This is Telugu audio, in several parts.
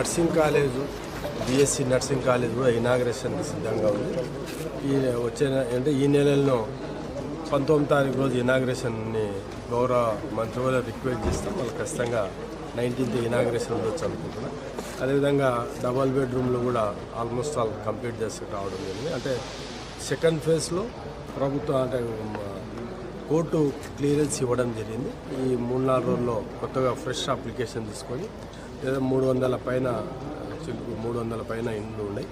Nursing college BSc nursing college కూడా ఇనాగ్రేషన్ సిద్ధంగా ఉంది. ఈ వచ్చే అంటే ఈ నెలలో పంతొమ్మిది తారీఖు రోజు ఇనాగ్రేషన్ని గౌరవ మంత్రివర్గ రిక్వెస్ట్ చేస్తాం వాళ్ళు ఖచ్చితంగా నైన్టీన్త్ ఇనాగ్రేషన్ ఉండొచ్చు అనుకుంటున్నాం. అదేవిధంగా డబల్ బెడ్రూమ్లో కూడా ఆల్మోస్ట్ ఆల్ కంప్లీట్ చేసి రావడం జరిగింది. అంటే సెకండ్ ఫేజ్లో ప్రభుత్వం అంటే కోర్టు క్లియరెన్స్ ఇవ్వడం జరిగింది. ఈ మూడు నాలుగు రోజుల్లో కొత్తగా ఫ్రెష్ అప్లికేషన్ తీసుకొని ఏదో మూడు వందల పైన చిలుకు మూడు వందల పైన ఇండ్లు ఉన్నాయి.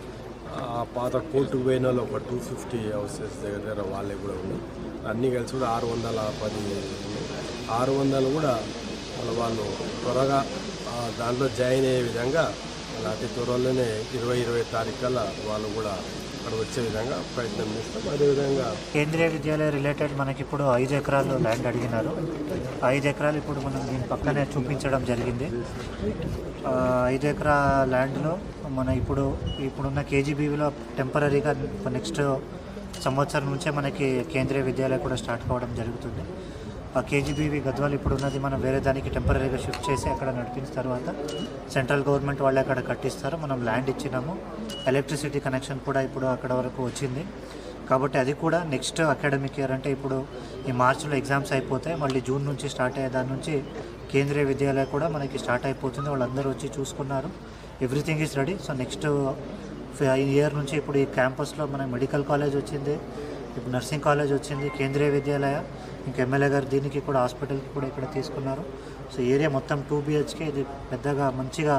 ఆ పాత కోర్టుకు పోయిన వాళ్ళు ఒక టూ ఫిఫ్టీ హౌసెస్ దగ్గర దగ్గర వాళ్ళే కూడా ఉన్నాయి. అన్నీ కలిసి కూడా ఆరు వందల పది ఆరు వందలు కూడా వాళ్ళ వాళ్ళు త్వరగా దాంట్లో జాయిన్ అయ్యే విధంగా అతి త్వరలోనే ఇరవై ఇరవై తారీఖు కల్లా వాళ్ళు కూడా అక్కడ వచ్చే విధంగా ప్రయత్నం చేస్తాం. అదేవిధంగా కేంద్రీయ విద్యాలయ రిలేటెడ్ మనకి ఇప్పుడు ఐదు ఎకరాలు ల్యాండ్ అడిగినారు. ఐదు ఎకరాలు ఇప్పుడు మనం దీని పక్కనే చూపించడం జరిగింది. ఐదు ఎకరా ల్యాండ్లో మన ఇప్పుడు ఇప్పుడున్న కేజీబీవీలో టెంపరీగా నెక్స్ట్ సంవత్సరం నుంచే మనకి కేంద్రీయ విద్యాలయం కూడా స్టార్ట్ కావడం జరుగుతుంది. కేజీబీవీ గద్వాల్ ఇప్పుడు ఉన్నది మనం వేరే దానికి టెంపరీగా షిఫ్ట్ చేసి అక్కడ నడిపించిన తర్వాత సెంట్రల్ గవర్నమెంట్ వాళ్ళు అక్కడ కట్టిస్తారు. మనం ల్యాండ్ ఇచ్చినాము. ఎలక్ట్రిసిటీ కనెక్షన్ కూడా ఇప్పుడు అక్కడ వరకు వచ్చింది. కాబట్టి అది కూడా నెక్స్ట్ అకాడమిక్ ఇయర్ అంటే ఇప్పుడు ఈ మార్చిలో ఎగ్జామ్స్ అయిపోతాయి. మళ్ళీ జూన్ నుంచి స్టార్ట్ అయ్యే దాని నుంచి కేంద్రీయ విద్యాలయం కూడా మనకి స్టార్ట్ అయిపోతుంది. వాళ్ళందరూ వచ్చి చూసుకున్నారు. Everything is ready so next year నుంచి ఇప్పుడు ఈ క్యాంపస్లో మన మెడికల్ కాలేజ్ వచ్చింది. ఇప్పుడు నర్సింగ్ కాలేజ్ వచ్చింది కేంద్రీయ విద్యాలయ ఇంకా ఎమ్మెల్యే గారు దీనికి కూడా హాస్పిటల్కి కూడా ఇక్కడ తీసుకున్నారు. సో ఏరియా మొత్తం టూ బిహెచ్కే ఇది పెద్దగా మంచిగా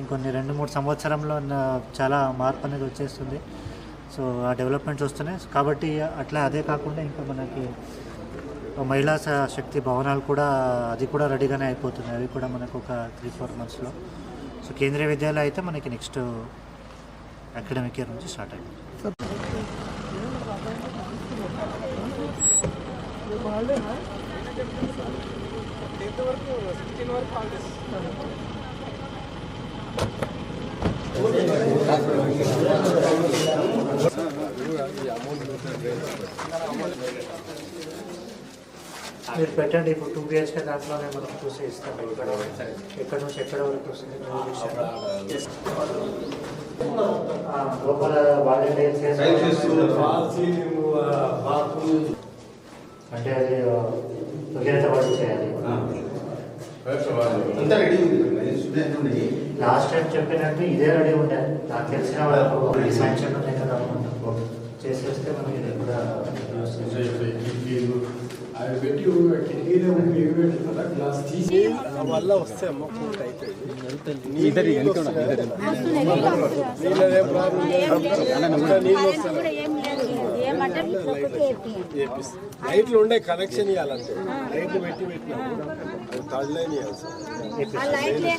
ఇంకొన్ని రెండు మూడు సంవత్సరంలో చాలా మార్పు అనేది వచ్చేస్తుంది. సో ఆ డెవలప్మెంట్స్ వస్తున్నాయి. కాబట్టి అట్లా అదే కాకుండా ఇంకా మనకి మహిళా శక్తి భవనాలు కూడా అది కూడా రెడీగానే అయిపోతుంది అవి కూడా మనకు ఒక త్రీ ఫోర్ మంత్స్లో సో కేంద్రీయ విద్యాలయం అయితే మనకి నెక్స్ట్ అకాడమిక్ ఇయర్ నుంచి స్టార్ట్ అయింది మీరు పెట్టండి ఇప్పుడు టూ బిహెచ్కే దాంట్లోనే మనం చూసి ఇస్తాం ఇక్కడ ఎక్కడ నుంచి ఎక్కడ వరకు వస్తుంది ఆ, లోపల వాలంటీర్స్ అంటే అది విఘ్నత పడి చేయాలి. అంతా రెడీ ఉంది. లాస్ట్ టైం చెప్పినట్టు ఇదే రెడీ ఉండే. నాకు తెలిసిన వాళ్ళకు ఈ శాంక్షన్ ఉన్నాయి కదా చేసేస్తే మనకి ఇది కూడా అవి పెట్టి కిటికీలో పెట్టుకుంటా గ్లాస్ తీసి వల్ల వస్తే అమ్మ పూర్తి అవుతుంది నీళ్ళదేం ప్రాబ్లం. నీళ్ళు చేపిస్తాం లైట్లు ఉండే కనెక్షన్ ఇవ్వాలంటే లైట్లు పెట్టి పెట్టినా అది థర్డ్ లైన్ ఇవ్వాలి సార్ లైట్ లైట్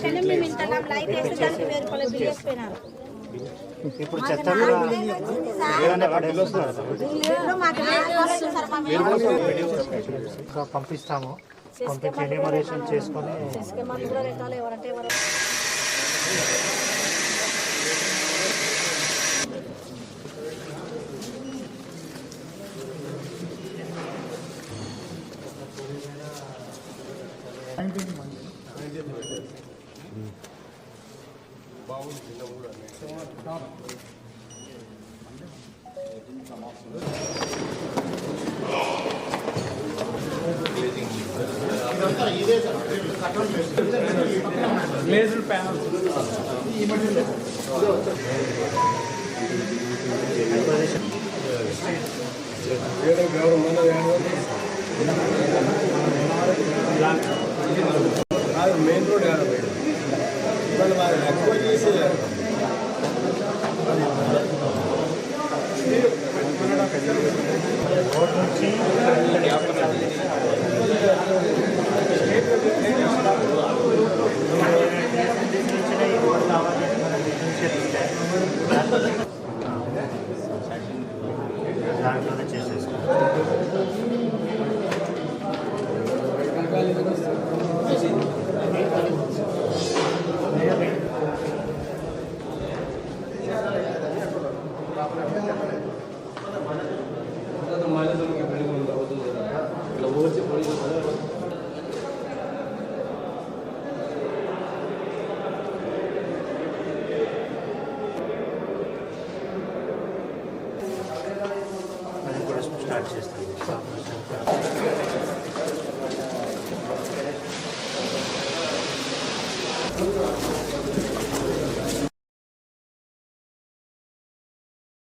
ఇప్పుడు చెత్త పంపిస్తాము. పంపించి ఎన్యూమరేషన్ చేసుకొని మందు ప్యానల్స్ ఈ ఎవరంటే ఎవరు వేరే దాంట్లోనే చేసేసుకో